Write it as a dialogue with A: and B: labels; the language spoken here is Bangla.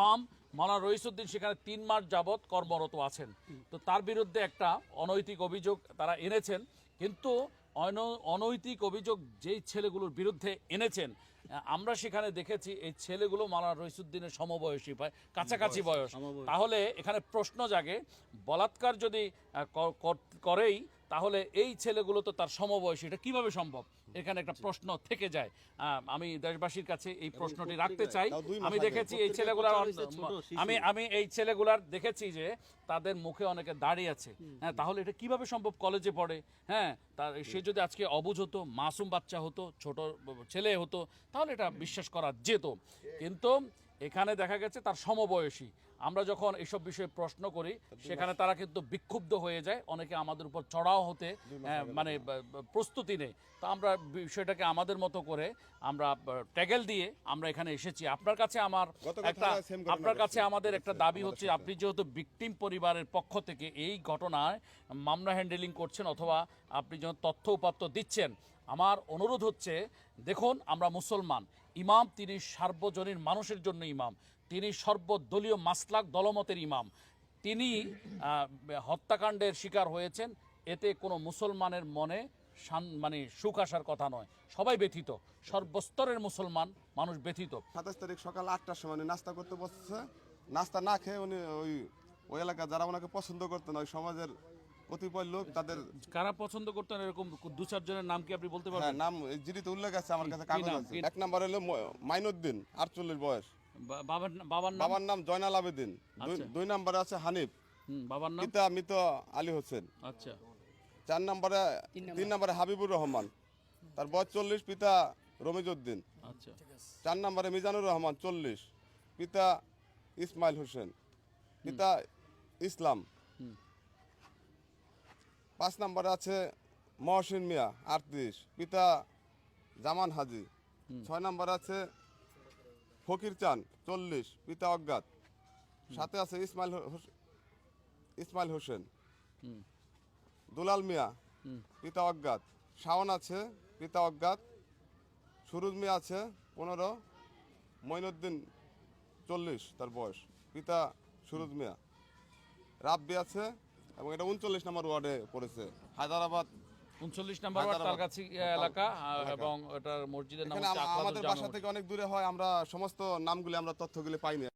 A: ইমাম মাওলানা রইসুদ্দিন সেখানে তিন মাস যাবৎ কর্মরত আছেন। তো তার বিরুদ্ধে একটা অনৈতিক অভিযোগ তারা এনেছেন। কিন্তু অন- অনৈতিক অভিযোগ যেই ছেলেগুলোর বিরুদ্ধে এনেছেন আমরা সেখানে দেখেছি এই ছেলেগুলো মাওলানা রইসুদ্দিনের সমবয়সী প্রায় কাছাকাছি বয়স। তাহলে এখানে প্রশ্ন জাগে বলাৎকার যদি করেই তাহলে এই ছেলেগুলো তো তার সমবয়সী এটা কীভাবে সম্ভব? এখানে একটা প্রশ্ন থেকে যায়। আমি দেশবাসীর কাছে এই প্রশ্নটি রাখতে চাই। আমি দেখেছি এই ছেলেগুলার আমি আমি এই ছেলেগুলার দেখেছি যে তাদের মুখে অনেকে দাঁড়িয়ে আছে। হ্যাঁ তাহলে এটা কীভাবে সম্ভব? কলেজে পড়ে হ্যাঁ তার সে যদি আজকে অবুঝ হতো মাসুম বাচ্চা হতো ছোট ছেলে হতো তাহলে এটা বিশ্বাস করা যেত। কিন্তু এখানে দেখা গেছে তার সমবয়সী। আমরা যখন এসব বিষয়ে প্রশ্ন করি সেখানে তারা কিন্তু বিক্ষুব্ধ হয়ে যায়। অনেকে আমাদের উপর চড়াও হতে মানে বা- বা প্রস্তুতি নেই। তো আমরা বিষয়টাকে আমাদের মতো করে আমরা ট্যাগেল দিয়ে আমরা এখানে এসেছি। আপনার কাছে আমার একটা আপনার কাছে আমাদের একটা দাবি হচ্ছে আপনি যেহেতু ভিকটিম পরিবারের পক্ষ থেকে এই ঘটনায় মামলা হ্যান্ডেলিং করছেন অথবা আপনি যখন তথ্য উপাত্ত দিচ্ছেন আমার অনুরোধ হচ্ছে দেখুন আমরা মুসলমান। ইমাম তিনি সার্বজনীন মানুষের জন্য ইমাম। তিনি সর্বদলীয় মাসলাক দলমতের ইমাম। তিনি হত্যাকাণ্ডের শিকার হয়েছেন। এতে কোনো মুসলমানের মনে শান- মানে সুখ আসার কথা নয়। সবাই ব্যথিত। সর্বস্তরের মুসলমান মানুষ ব্যথিত।
B: সাতাশ তারিখ সকাল আটটার সময় নাস্তা করতে বসছে। নাস্তা না খেয়ে উনি ওই ওই এলাকা যারা ওনাকে পছন্দ করতেন ওই সমাজের কতিপয় লোক তাদের
A: কারা পছন্দ করতেন এরকম দু চারজনের নাম কি আপনি বলতে
B: হ্যাঁ
A: পারবেন?
B: নাম জিডিতে উল্লেখ আছে আমার কাছে কাগজ আছে। এক নাম্বার হলো মাইনুদ্দিন আটচল্লিশ বয়স।
A: বাবার বাবার নাম?
B: বাবার নাম জয়নাল আবেদিন। দুই-
A: আচ্ছা।
B: নম্বরে আছে হানিফ।
A: হুম, বাবার নাম?
B: পিতা মৃত আলী হোসেন।
A: আচ্ছা।
B: চার নম্বরে তিন নম্বরে। হাবিবুর রহমান। তার বয়স চল্লিশ পিতা রমিজউদ্দিন।
A: আচ্ছা।
B: চার নম্বরে মিজানুর রহমান চল্লিশ। পিতা ইসমাইল হোসেন। পিতা ইসলাম। পাঁচ নম্বরে আছে মহসিন মিয়া আটত্রিশ। পিতা জামান হাজি। ছয় নম্বরে আছে ফকির চান চল্লিশ পিতা অজ্ঞাত। সাথে আছে ইসমাইল ইসমাইল হোসেন। দুলাল মিয়া। পিতা অজ্ঞাত। শাওন আছে পিতা অজ্ঞাত। সুরুজ মিয়া আছে পনেরো। মঈনুদ্দিন চল্লিশ তার বয়স। পিতা সুরুজ মিয়া। রাব্বি আছে এবং এটা উনচল্লিশ নম্বর ওয়ার্ডে পড়েছে। হায়দ্রাবাদ
A: উনচল্লিশ নাম্বার ওয়ার্ড তালগাছি এলাকা এবং এটার মসজিদের নাম
B: আমাদের বাসা থেকে অনেক দূরে হয় আমরা সমস্ত নামগুলি আমরা তথ্যগুলি পাইনি।